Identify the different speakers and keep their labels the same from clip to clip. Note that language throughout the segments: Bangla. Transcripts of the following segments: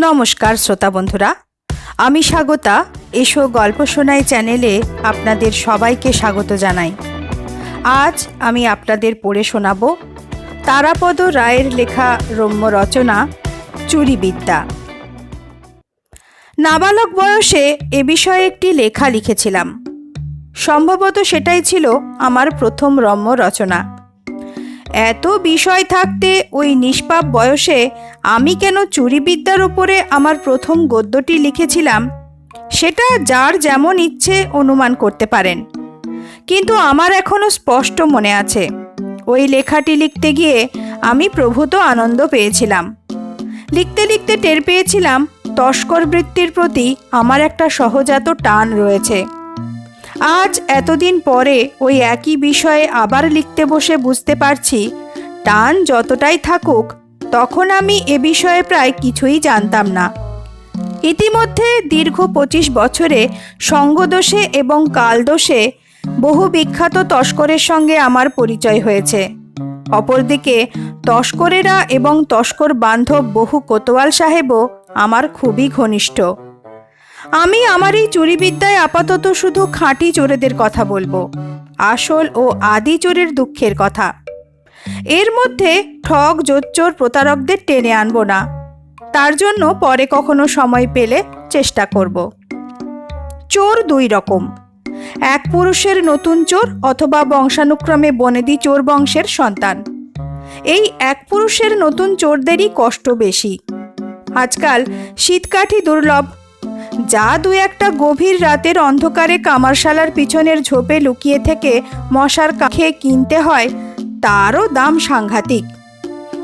Speaker 1: নমস্কার শ্রোতা বন্ধুরা, আমি স্বাগতা। এসো গল্প শোনাই চ্যানেলে আপনাদের সবাইকে স্বাগত জানাই। আজ আমি আপনাদের পড়ে শোনাব তারাপদ রায়ের লেখা রম্য রচনা, চুরিবিদ্যা। নাবালক বয়সে এ বিষয়ে একটি লেখা লিখেছিলাম। সম্ভবত সেটাই ছিল আমার প্রথম রম্য রচনা। এত বিষয় থাকতে ওই নিষ্পাপ বয়সে আমি কেন চুরিবিদ্যার ওপরে আমার প্রথম গদ্যটি লিখেছিলাম? সেটা যার যেমন ইচ্ছে অনুমান করতে পারেন। কিন্তু আমার এখনও স্পষ্ট মনে আছে। ওই লেখাটি লিখতে গিয়ে আমি প্রভূত আনন্দ পেয়েছিলাম। লিখতে লিখতে টের পেয়েছিলাম, তস্কর বৃত্তির প্রতি আমার একটা সহজাত টান রয়েছে। আজ এতদিন পরে ওই একই বিষয়ে আবার লিখতে বসে বুঝতে পারছি, টান যতটাই থাকুক তখন আমি এ বিষয়ে প্রায় কিছুই জানতাম না। ইতিমধ্যে দীর্ঘ পঁচিশ বছরে সঙ্গদোষে এবং কালদোষে বহু বিখ্যাত তস্করের সঙ্গে আমার পরিচয় হয়েছে। অপরদিকে তস্করেরা এবং তস্কর বান্ধব বহু কোতোয়াল সাহেবও আমার খুবই ঘনিষ্ঠ। আমি আমার এই চুরিবিদ্যায় আপাতত শুধু খাঁটি চোরেদের কথা বলব। আসল ও আদি চোরের দুঃখের কথা। এর মধ্যে ঠগ, জোচ্চোর প্রতারকদের টেনে আনব না। তার জন্য পরে কখনো সময় পেলে চেষ্টা করব। চোর দুই রকম। এক পুরুষের নতুন চোর অথবা বংশানুক্রমে বনেদি চোর বংশের সন্তান। এই এক পুরুষের নতুন চোরদেরই কষ্ট বেশি। আজকাল শীতকাঠি দুর্লভ। যা দু একটা গভীর রাতের অন্ধকারে কামারশালার পিছনের ঝোপে লুকিয়ে থেকে মশার কাছে কিনতে হয় তারও দাম সাংঘাতিক।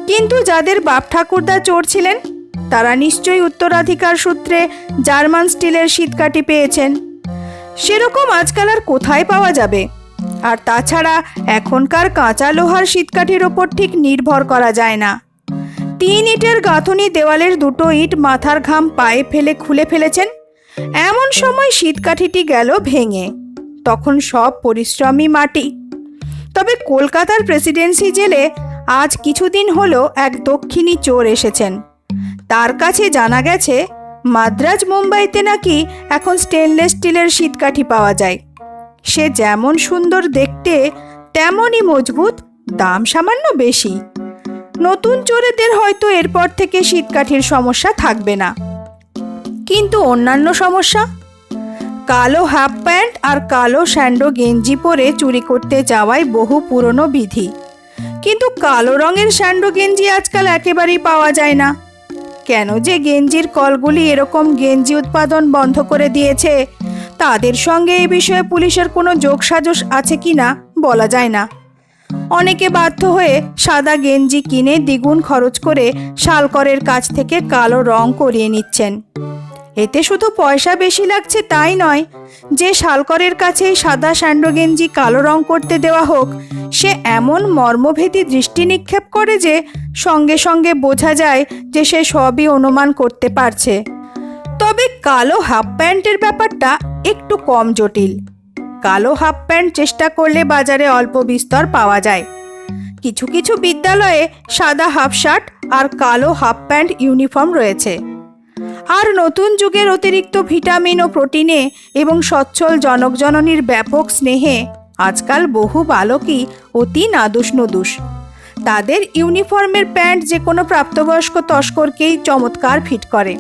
Speaker 1: কিন্তু যাদের বাপ ঠাকুরদা চোর ছিলেন, তারা নিশ্চয়ই উত্তরাধিকার সূত্রে জার্মান স্টিলের শীতকাঠি পেয়েছেন। সেরকম আজকাল আর কোথায় পাওয়া যাবে? আর তাছাড়া এখনকার কাঁচা লোহার শীতকাঠির ওপর ঠিক নির্ভর করা যায় না। তিন ইটের গাঁথনি দেওয়ালের দুটো ইট মাথার ঘাম পায়ে ফেলে খুলে ফেলেছেন। এমন সময় শীতকাঠিটি গেল ভেঙে। তখন সব পরিশ্রমী মাটি তবে কলকাতার প্রেসিডেন্সি জেলে আজ কিছুদিন হলো এক দক্ষিণী চোর এসেছেন। তার কাছে জানা গেছে, মাদ্রাজ মুম্বাইতে নাকি এখন স্টেনলেস স্টিলের শীতকাঠি পাওয়া যায়। সে যেমন সুন্দর দেখতে, তেমনই মজবুত, দাম সামান্য বেশি। নতুন চোরেদের হয়তো এরপর থেকে শীতকাঠির সমস্যা থাকবে না। কিন্তু অন্যান্য সমস্যা? কালো হাফ প্যান্ট আর কালো স্যান্ডো গেঞ্জি পরে চুরি করতে যাওয়াই বহু পুরনো বিধি। কিন্তু কালো রঙের স্যান্ডো গেঞ্জি আজকাল একেবারেই পাওয়া যায় না। কেন যে গেঞ্জির কলগুলি এরকম গেঞ্জি উৎপাদন বন্ধ করে দিয়েছে, তাদের সঙ্গে এ বিষয়ে পুলিশের কোনো যোগসাজশ আছে কি না বলা যায় না। অনেকে বাধ্য হয়ে সাদা গেঞ্জি কিনে দ্বিগুণ খরচ করে শালকরের কাছ থেকে কালো রং করিয়ে নিচ্ছেন। এতে শুধু পয়সা বেশি লাগছে তাই নয়, যে শালকরের কাছে সাদা স্যান্ডো গেঞ্জি কালো রং করতে দেওয়া হোক, সে এমন মর্মভেদী দৃষ্টি নিক্ষেপ করে যে সঙ্গে সঙ্গে বোঝা যায় যে সে সবই অনুমান করতে পারছে। তবে কালো হাফ প্যান্টের ব্যাপারটা একটু কম জটিল। কালো হাফ প্যান্ট চেষ্টা করলে বাজারে অল্প বিস্তর পাওয়া যায়। কিছু কিছু বিদ্যালয়ে সাদা হাফ শার্ট আর কালো হাফ প্যান্ট ইউনিফর্ম রয়েছে। আর নতুন যুগের অতিরিক্ত ভিটামিন ও প্রোটিনে এবং সচ্ছল জনকজননীর ব্যাপক স্নেহে আজকাল বহু বালকই অতি নাদুস নদুস তাদের ইউনিফর্মের প্যান্ট যে কোনো প্রাপ্তবয়স্ক তস্করকেই চমৎকার ফিট করে।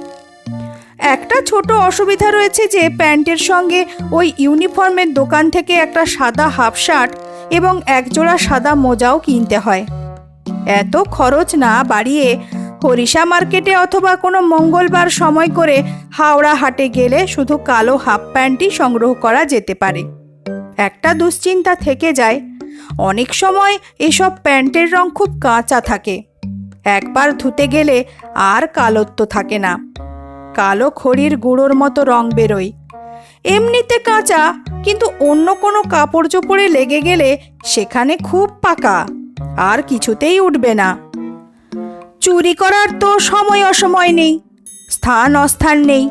Speaker 1: একটা ছোট অসুবিধা রয়েছে যে প্যান্টের সঙ্গে ওই ইউনিফর্মের দোকান থেকে একটা সাদা হাফ শার্ট এবং একজোড়া সাদা মোজাও কিনতে হয়। এত খরচ না বাড়িয়ে হরিষা মার্কেটে অথবা কোনো মঙ্গলবার সময় করে হাওড়া হাটে গেলে শুধু কালো হাফ প্যান্টই সংগ্রহ করা যেতে পারে। একটা দুশ্চিন্তা থেকে যায়, অনেক সময় এসব প্যান্টের রং খুব কাঁচা থাকে। একবার ধুতে গেলে আর কালত্ব থাকে না। কালো খড়ির গুঁড়োর মতো রং বেরোয়। এমনিতে কাঁচা, কিন্তু অন্য কোনো কাপড় চোপড়ে লেগে গেলে সেখানে খুব পাকা, আর কিছুতেই উঠবে না। চুরি করার তো সময় অসময় নেই, স্থান অস্থান নেই।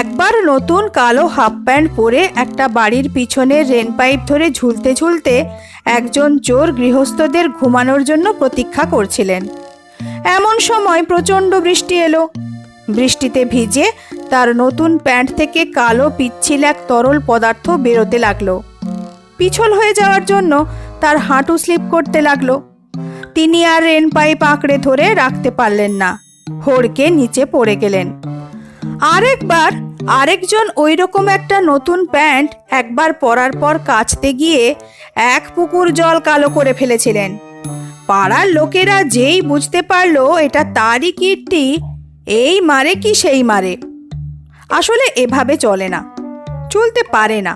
Speaker 1: একবার নতুন কালো হাফ প্যান্ট পরে একটা বাড়ির পিছনে রেন পাইপ ধরে ঝুলতে ঝুলতে একজন চোর গৃহস্থদের ঘুমানোর জন্য প্রতীক্ষা করছিলেন। এমন সময় প্রচণ্ড বৃষ্টি এলো। বৃষ্টিতে ভিজে তার নতুন প্যান্ট থেকে কালো পিচ্ছিল এক তরল পদার্থ বেরোতে লাগল। পিছল হয়ে যাওয়ার জন্য তার হাঁটু স্লিপ করতে লাগল। তিনি আর রেন পাইপ আঁকড়ে ধরে রাখতে পারলেন না। হড়কে নিচে পড়ে গেলেন। আরেকবার আরেকজন ওই রকম একটা নতুন প্যান্ট একবার পরার পর কাচতে গিয়ে এক পুকুর জল কালো করে ফেলেছিলেন। পাড়ার লোকেরা যেই বুঝতে পারল এটা তারই কীর্তি, এই মারে কি সেই মারে। আসলে এভাবে চলে না, চলতে পারে না।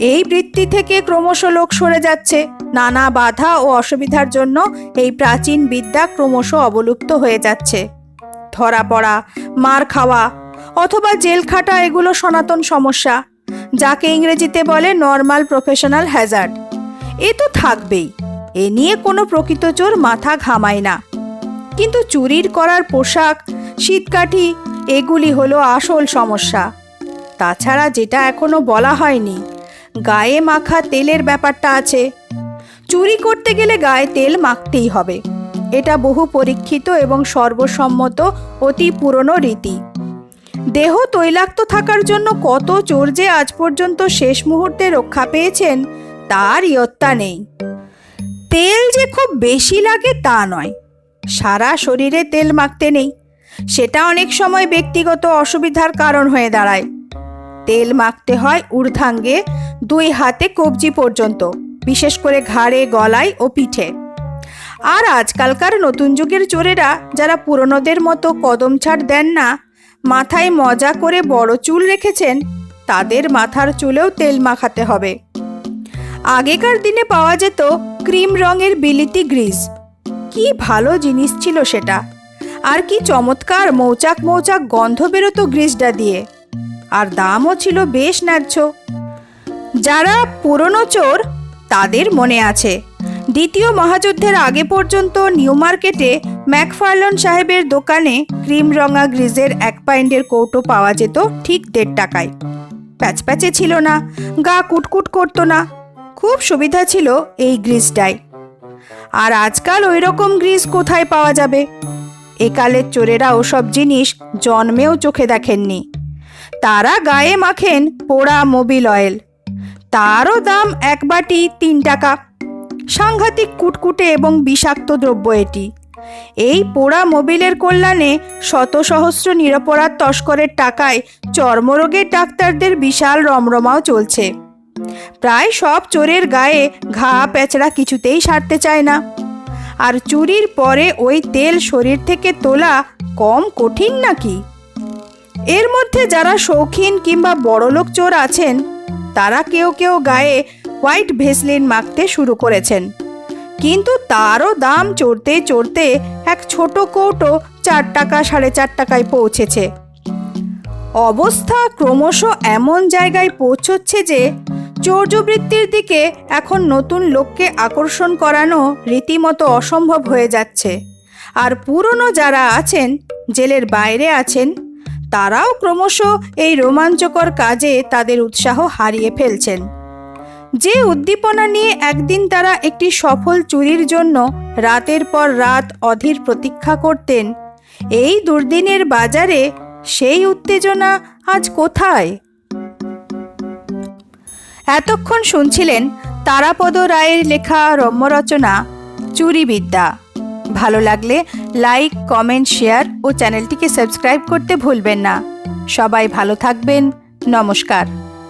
Speaker 1: এই বৃত্তি থেকে ক্রমশ লোক সরে যাচ্ছে। নানা বাধা ও অসুবিধার জন্য এই প্রাচীন বিদ্যা ক্রমশ অবলুপ্ত হয়ে যাচ্ছে। ধরা পড়া, মার খাওয়া অথবা জেল খাটা এগুলো সনাতন সমস্যা, যাকে ইংরেজিতে বলে নর্মাল প্রফেশনাল হ্যাজার্ড এ তো থাকবেই। এ নিয়ে কোনো প্রকৃত চোর মাথা ঘামায় না। কিন্তু চুরির করার পোশাক, শীতকাঠি, এগুলি হলো আসল সমস্যা। তাছাড়া যেটা এখনও বলা হয়নি। গায়ে মাখা তেলের ব্যাপারটা আছে। চুরি করতে গেলে গায়ে তেল মাখতেই হবে। এটা বহু পরীক্ষিত এবং সর্বসম্মত অতি পুরনো রীতি। দেহ তৈলাক্ত থাকার জন্য কত চোর যে আজ পর্যন্ত শেষ মুহূর্তে রক্ষা পেয়েছেন, তার ইয়ত্তা নেই। তেল যে খুব বেশি লাগে তা নয়। সারা শরীরে তেল মাখতে নেই। সেটা অনেক সময় ব্যক্তিগত অসুবিধার কারণ হয়ে দাঁড়ায়। তেল মাখতে হয় ঊর্ধ্বাঙ্গে দুই হাতে কবজি পর্যন্ত, বিশেষ করে ঘাড়ে, গলায় ও পিঠে। আর আজকালকার নতুন যুগের চোরেরা যারা পুরনোদের মতো কদম ছাড় দেন না, মাথায় মজা করে বড় চুল রেখেছেন, তাদের মাথার চুলেও তেল মাখাতে হবে। আগেকার দিনে পাওয়া যেত ক্রিম রঙের বিলিতি গ্রিজ কি ভালো জিনিস ছিল সেটা। আর কি চমৎকার মৌচাক মৌচাক গন্ধ বেরোতো গ্রিজটা দিয়ে। আর দামও ছিল বেশ ন্যায্য। যারা পুরনো চোর, তাদের মনে আছে। দ্বিতীয় মহাযুদ্ধের আগে পর্যন্ত নিউ মার্কেটে ম্যাকফার্লন সাহেবের দোকানে ক্রিম রঙা গ্রিজের এক পাইন্ডের কৌটো পাওয়া যেত ঠিক দেড় টাকায়। প্যাচপ্যাচে ছিল না, গা কুটকুট করতো না। খুব সুবিধা ছিল এই গ্রিজটায়। আর আজকাল ওই রকম গ্রিজ কোথায় পাওয়া যাবে? একালের চোরেরা ওসব জিনিস জন্মেও চোখে দেখেননি। তারা গায়ে মাখেন পোড়া মোবিল অয়েল। তারও দাম এক বাটি তিন টাকা। সাংঘাতিক কুটকুটে এবং বিষাক্ত দ্রব্য এটি। এই পোড়া মোবিলের কল্যাণে শত সহস্র নিরপরাধ তস্করের টাকায় চর্মরোগের ডাক্তারদের বিশাল রমরমাও চলছে। প্রায় সব চোরের গায়ে ঘা প্যাচড়া কিছুতেই সারতে চায় না। আর চুরির পরে ওই তেল শরীর থেকে তোলা কম কঠিন নাকি? এর মধ্যে যারা শৌখিন কিংবা বড়লোক চোর আছেন, তারা কেউ কেউ গায়ে হোয়াইট ভেসলিন মাখতে শুরু করেছেন। কিন্তু তারও দাম চড়তে চড়তে এক ছোট কৌটো চার টাকা সাড়ে চার টাকায় পৌঁছেছে। অবস্থা ক্রমশ এমন জায়গায় পৌঁছচ্ছে যে চৌর্যবৃত্তির দিকে এখন নতুন লোককে আকর্ষণ করানো রীতিমতো অসম্ভব হয়ে যাচ্ছে। আর পুরনো যারা আছেন, জেলের বাইরে আছেন তারাও ক্রমশ এই রোমাঞ্চকর কাজে তাদের উৎসাহ হারিয়ে ফেলছেন। যে উদ্দীপনা নিয়ে একদিন তারা একটি সফল চুরির জন্য রাতের পর রাত অধীর প্রতীক্ষা করতেন, এই দুর্দিনের বাজারে সেই উত্তেজনা আজ কোথায়? এতক্ষণ শুনছিলেন তারাপদ রায়ের লেখা রম্যরচনা, চুরিবিদ্যা। ভালো লাগলে লাইক, কমেন্ট, শেয়ার ও চ্যানেলটিকে সাবস্ক্রাইব করতে ভুলবেন না। সবাই ভালো থাকবেন। নমস্কার।